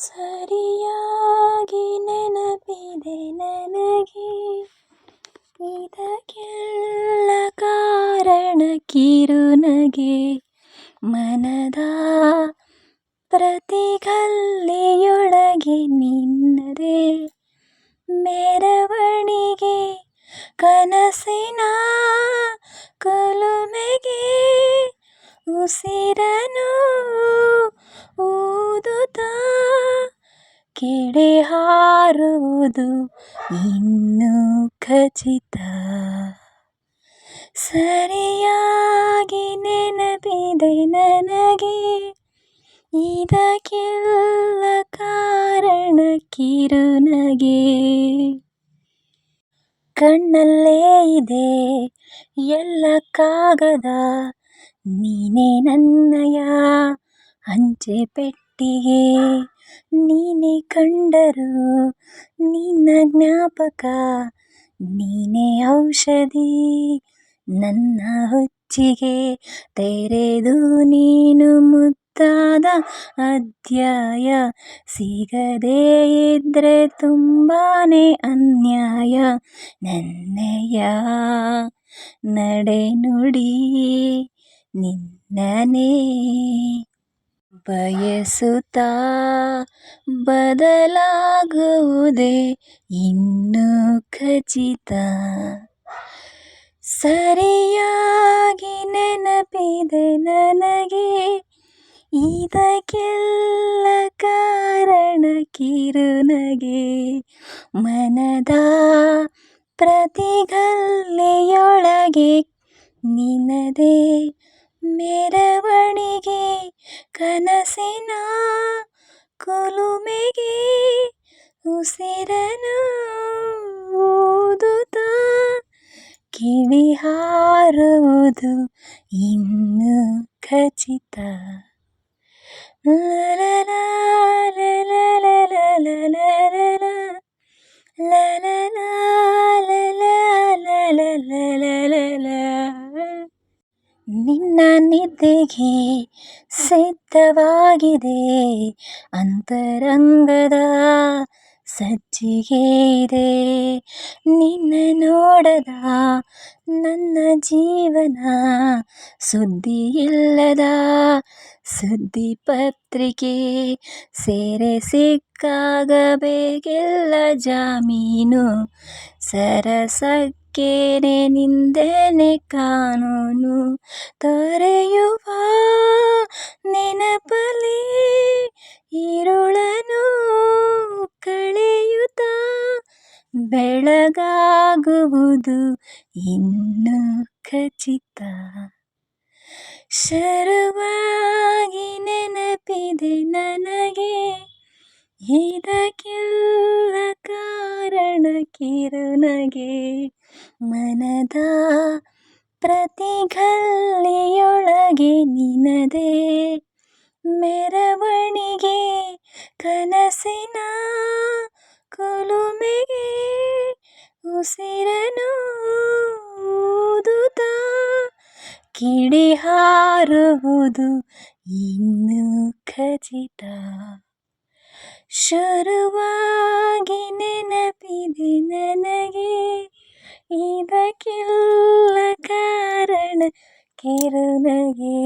ಸರಿಯಾಗಿ ನೆನಪಿದೆ ನನಗೆ. ಇದಕ್ಕೆಲ್ಲ ಕಾರಣ ಕಿರುನಗೆ. ಮನದ ಪ್ರತಿಗಲ್ಲೆಯೊಳಗೆ ನಿನ್ನದೇ. ಮೆರವಣಿಗೆ ಕನಸಿನ ಕೊಲುಮೆಗೆ ಉಸಿರನು ಕೆಡೆ ಹಾರುವುದು ಇನ್ನು ಖಚಿತ. ಸರಿಯಾಗಿ ನೆನಪಿದೆ ನನಗೆ, ಇದಕ್ಕೆಲ್ಲ ಕಾರಣ ಕಿರುನಗೆ ಕಣ್ಣಲ್ಲೇ ಇದೆ ಎಲ್ಲ ಕಾಗದ, ನೀನೇ ನನ್ನಯ. ಅಂಚೆ ಪೆಟ್ಟಿಗೆ ನೀನೇ ಕಂಡರು, ನಿನ್ನ ಜ್ಞಾಪಕ, ನೀನೇ ಔಷಧಿ, ನನ್ನ ಹುಚ್ಚಿಗೆ ತೆರೆದು ನೀನು ಮುದ್ದಾದ ಅಧ್ಯಾಯ, ಸಿಗದೇ ಇದ್ರೆ ತುಂಬಾನೇ ಅನ್ಯಾಯ, ನನ್ನೆಯ ನಡೆನುಡಿ ನಿನ್ನನೇ. ಬಯಸುತ್ತಾ ಬದಲಾಗುವುದೇ ಇನ್ನೂ ಖಚಿತ. ಸರಿಯಾಗಿ ನೆನಪಿದೆ ನನಗೆ ಇದಕ್ಕೆಲ್ಲ ಕಾರಣ ಕಿರುನಗೆ. ಮನದ ಪ್ರತಿಗಲ್ಲೆಯೊಳಗೆ ನಿನ್ನದೇ ಮೆರವಣಿಗೆ ಕನಸಿನ ಕುಲುಮೆಗೆ ಉಸಿರನು ಊದುತ್ತಾ ಕಿವಿ ಹಾರುವುದು ಇನ್ನೂ ಖಚಿತ. ಲಲಲಾ ನಿನ್ನ ನಿದ್ದೆಗೆ ಸಿದ್ಧವಾಗಿದೆ. ಅಂತರಂಗದ ಸಜ್ಜಿಗೆ ಇದೆ ನಿನ್ನ ನೋಡದ ನನ್ನ ಜೀವನ ಸುದ್ದಿ ಇಲ್ಲದ ಸುದ್ದಿ ಪತ್ರಿಕೆ ಸೇರೆ ಸಿಕ್ಕಾಗಬೇಕೆಲ್ಲ ಜಾಮೀನು ಜಾಮೀನು ಕೆರೆ ನಿಂದನೆ ಕಾನೂನು ತೊರೆಯುವ ನೆನಪಲಿ ಇರುಳನು ಕಳೆಯುತ್ತ ಬೆಳಗಾಗುವುದು ಇನ್ನು ಖಚಿತ. ಶರವಾಗಿ ನೆನಪಿದೆ ನನಗೆ ಇದಕ್ಕೆಲ್ಲ ಕಾರಣಕ್ಕಿರುನಗೆ ಮನದ ಪ್ರತಿಗಲ್ಲಿಯೊಳಗೆ ನಿನ್ನದೇ ಮೆರವಣಿಗೆ ಕನಸಿನ ಕುಲುಮೆಗೆ ಉಸಿರನು ಊದುತ್ತಾ ಕಿಡಿ ಹಾರುವುದು ಇನ್ನು ಖಚಿತ. ಶುರುವಾಗಿ ನೆನಪಿದೆ ನನಗೆ ಇದಕ್ಕೆಲ್ಲ ಕಾರಣ ಕಿರುನಗೆ